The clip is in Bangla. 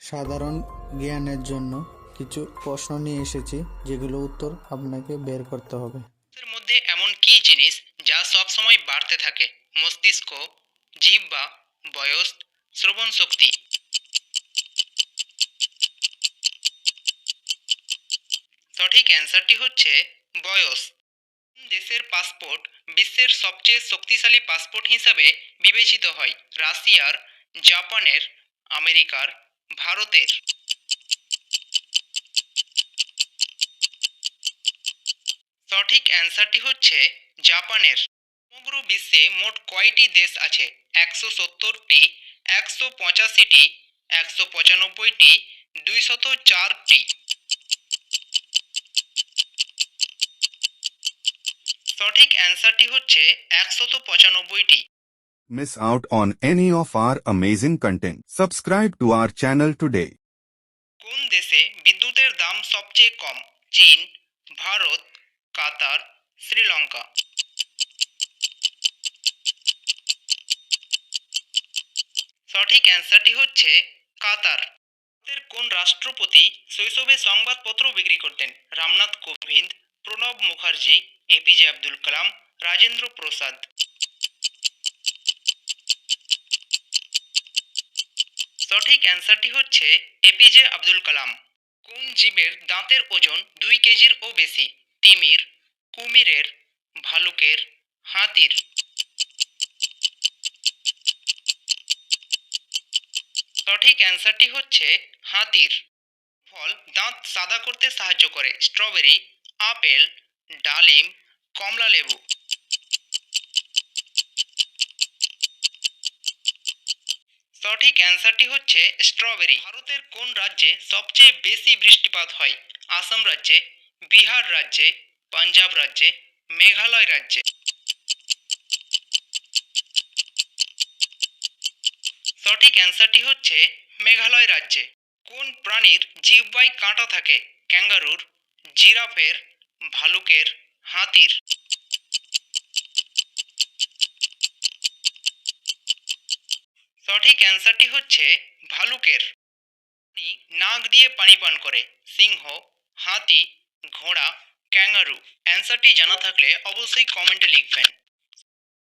সাধারণ জ্ঞানের জন্য কিছু প্রশ্ন নিয়ে এসেছি, যেগুলো উত্তর আপনাকে বের করতে হবে। মধ্যে এমন কী জিনিস যা সবসময় বাড়তে থাকে? মস্তিষ্ক, জীব বা বয়স, শ্রবণ শক্তি। সঠিক অ্যান্সারটি হচ্ছে বয়স। দেশের পাসপোর্ট বিশ্বের সবচেয়ে শক্তিশালী পাসপোর্ট হিসাবে বিবেচিত হয়? রাশিয়ার, জাপানের, আমেরিকার ভারতের সঠিক অ্যান্সারটি হচ্ছে জাপানের। সমগ্র বিশ্বে মোট কয়টি দেশ আছে? একশো সত্তরটি, একশো পঁচাশিটি, একশো পঁচানব্বইটি, দুইশত চারটি। সঠিক অ্যান্সারটি হচ্ছে একশত পঁচানব্বইটি। Miss out on any of our amazing content. Subscribe to our channel today. কোন দেশে বিদ্যুতের দাম সবচেয়ে কম? চীন, ভারত, কাতার, শ্রীলঙ্কা। সঠিক অ্যান্সারটি হচ্ছে কাতার। কোন রাষ্ট্রপতি শৈশবে সংবাদপত্র বিক্রি করতেন? রামনাথ কোবিন্দ, প্রণব মুখার্জি এপিজে আব্দুল কালাম, রাজেন্দ্র প্রসাদ। সঠিক অ্যান্সারটি হচ্ছে এপিজে আব্দুল কালাম। কোন জীবের দাঁতের ওজন দুই কেজির ও বেশি? তিমির, কুমিরের, ভালুকের, হাতির। সঠিক অ্যান্সারটি হচ্ছে হাতির। ফল দাঁত সাদা করতে সাহায্য করে। স্ট্রবেরি, আপেল, ডালিম, কমলা লেবু। সঠিক অ্যান্সারটি হচ্ছে স্ট্রবেরি। ভারতের কোন রাজ্যে সবচেয়ে বেশি বৃষ্টিপাত হয়? আসাম রাজ্যে, বিহার রাজ্যে, পাঞ্জাব রাজ্যে, মেঘালয় রাজ্যে? সঠিক অ্যান্সারটি হচ্ছে মেঘালয় রাজ্যে। কোন প্রাণীর জিহ্বায় কাঁটা থাকে? ক্যাঙ্গারুর, জিরাফের, ভালুকের, হাতির। সঠিক অ্যান্সারটি হচ্ছে ভালুকের। নাক দিয়ে পানি পান করে, সিংহ, হাতি, ঘোড়া, ক্যাঙ্গারু। অ্যান্সারটি জানা থাকলে অবশ্যই কমেন্টে লিখবেন।